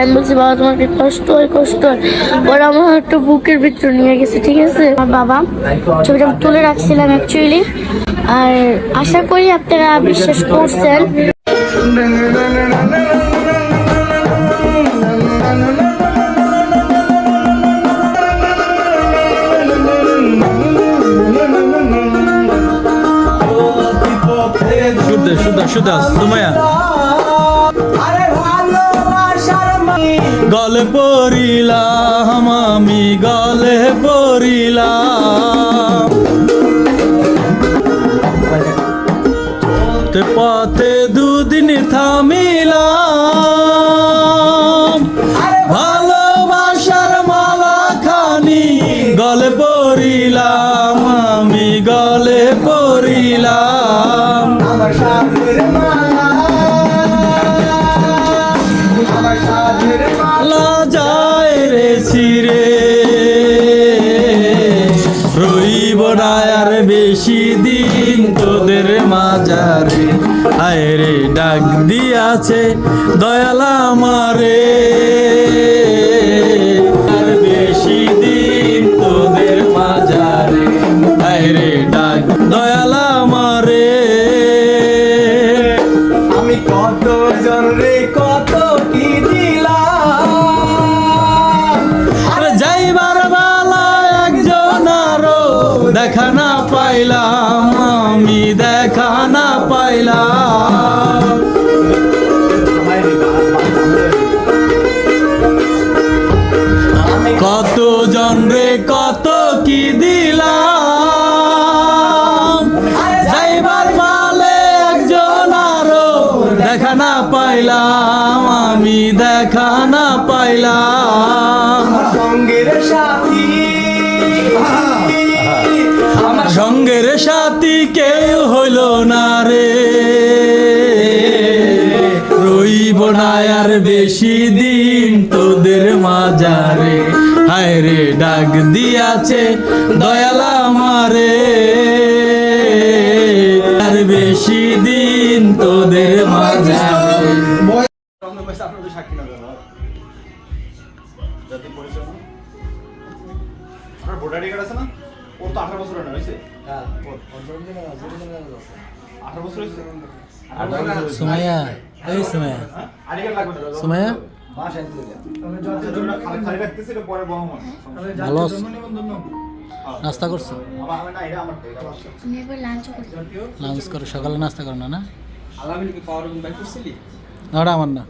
আমি বলছি, বাবা, তোমার কি কষ্ট হয় কষ্ট হয়? ওরা আমার একটা বুকের ভিতরে নিয়ে গেছে, ঠিক আছে? আমার বাবা, ছবিটা আমি তুলে রাখছিলাম অ্যাকচুয়ালি আর আশা করি আপনারা বিশ্বাস করছেন। গলে পড়িলাম আমি গলে পড়িলাম। পথে দুদিন থামিলাম। চিরে রইব না আর বেশি দিন তোদের মাজারে আয় রে ডাক দিয়াছে দয়ালা আমারে। দেখা না পাইলাম, আমি দেখা না পাইলাম। কত জন রে, কত কি দিলাম? যাইবার মালে একজন আরও দেখা না পাইলাম, আমি দেখা না পাইলাম। সঙ্গের সাথী সাথী কেউ হইল না রে। রইব না আর বেশি দিন তোদের মাজারে। হায় রে, ডাক দিয়াছে দয়ালা মারে আর বেশি দিন তোদের মাজারে? আপনার ভোটার আছে না? ওর তো আঠারো বছর না হয়েছে আঠারো বছর হয়েছে সুমাইয়া। এই সুমাইয়া। আইডি কার্ড লাগবে না সুমাইয়া? ভালো নাস্তা করছ? এবার লাঞ্চ করো। সকালে নাস্তা করো না না? আমার না।